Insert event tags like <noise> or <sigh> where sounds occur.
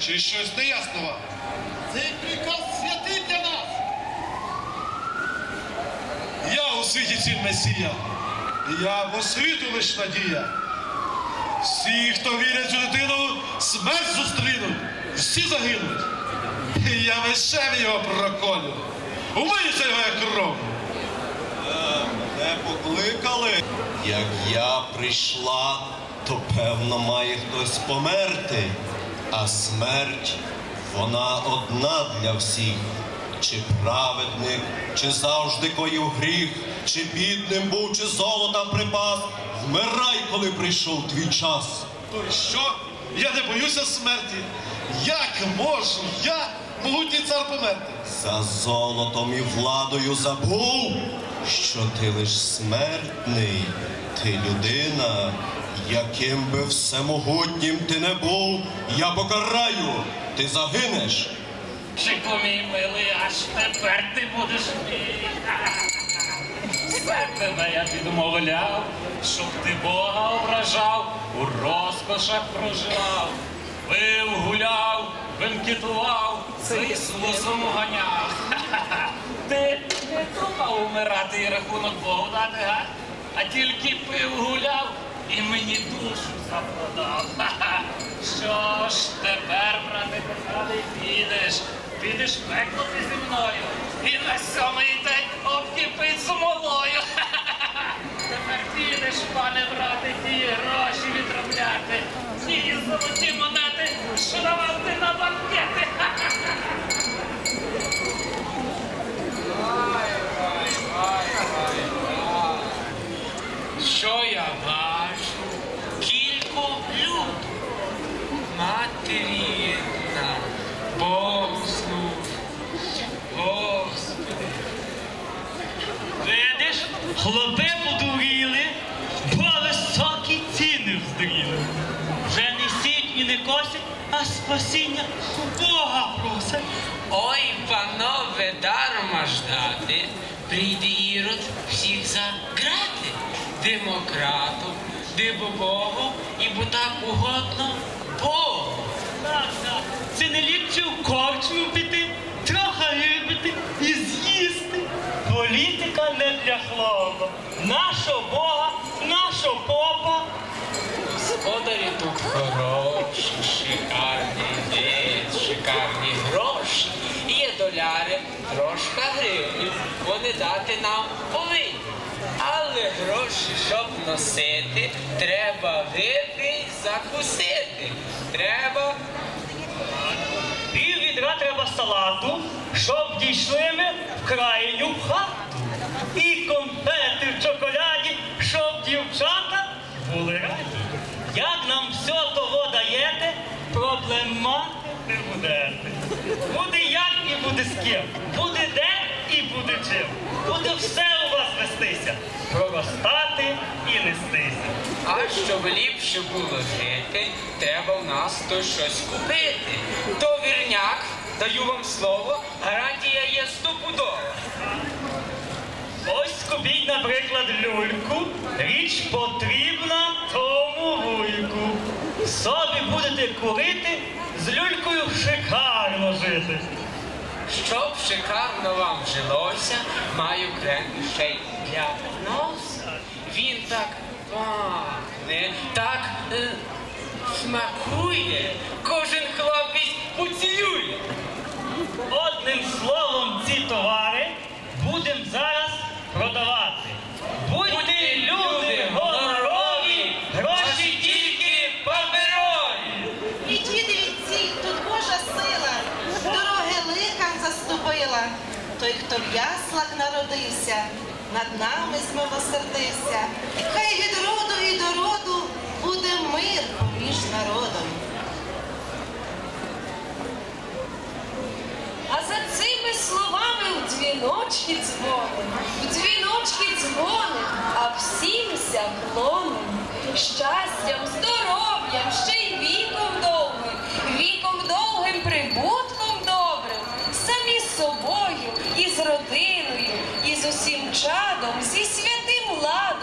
чи щось неясно вам? Цей приказ святий для нас. Я у світі ціль Месія, я в освіту лиш надія. Всі, хто вірять у дитину, смерть зустрінуть, всі загинуть. І я мечем його проколю. Умиюся його як кров. Не покликали. Як я прийшла, то певно має хтось померти, а смерть вона одна для всіх. Чи праведник, чи завжди коїв гріх, чи бідним був, чи золота припас. Вмирай, коли прийшов твій час. То що? Я не боюся смерті. Як можу я, могутній цар померти? За золотом і владою забув, що ти лиш смертний, ти людина, яким би всемогутнім ти не був, я покараю, ти загинеш. Чику, мій милий, аж тепер ти будеш мій. Все тебе я підмовляв, щоб ти Бога ображав, у розкошах проживав, пив, гуляв, бенкетував, за Ісусом ганяв. <laughs> Ти не думав умирати і рахунок Богу дати, га? А тільки пив, гуляв і мені душу запродав. <laughs> Що ж тепер, брате коханий, підеш? Підеш в пекло ти зі мною і на сьомий день обкипить смолою. <laughs> Тепер підеш, пане брате, ті гроші відробляти, ті золоті монети, що давав ти на банкети. <laughs> хлопи подуріли, бо високі ціни вздуріли. Вже не сіть і не косять, а спасіння у Бога просять. Ой, панове, дарма ждати, прийде ірод всіх заграти. Демократом, дибо Богу, і бо так угодно Богу. Так, так, це не ліпше в корчму піти, трохи випити і з'їсти. Політика не для хлопа. Нашого Бога, нашого попа. Господарі тут хороші, шикарний день, шикарні гроші. Є доляри, трошка гривнів, вони дати нам повинні. Але гроші, щоб носити, треба випити, закусити. Треба Пів відра треба салату, щоб дійшли ми в крайню хату. І конфети в чоколяді, щоб дівчата були раді. Як нам все того даєте, проблем мати не будете. Буде як і буде з ким. Буде де і буде чим. Буде все у вас вестися. Проростати і нестися. А щоб ліпше було жити, треба в нас то щось купити. То вірняк, даю вам слово, гарантія є стопудова. Наприклад, люльку. Річ потрібна тому вуйку. Собі будете курити, з люлькою шикарно жити. Щоб шикарно вам жилося, маю крем ще й для носа. Він так пахне, так е, смакує, кожен хлопець поцілює. Одним словом, ці товари хто в яслах народився, над нами змилосердився. Хай від роду і до роду буде мир поміж народом. А за цими словами у дзвіночки дзвоним, в дзвіночки дзвоним, а всімся клоним. Щастям, здоров'ям, ще родиною і з усім чадом, зі святим ладом.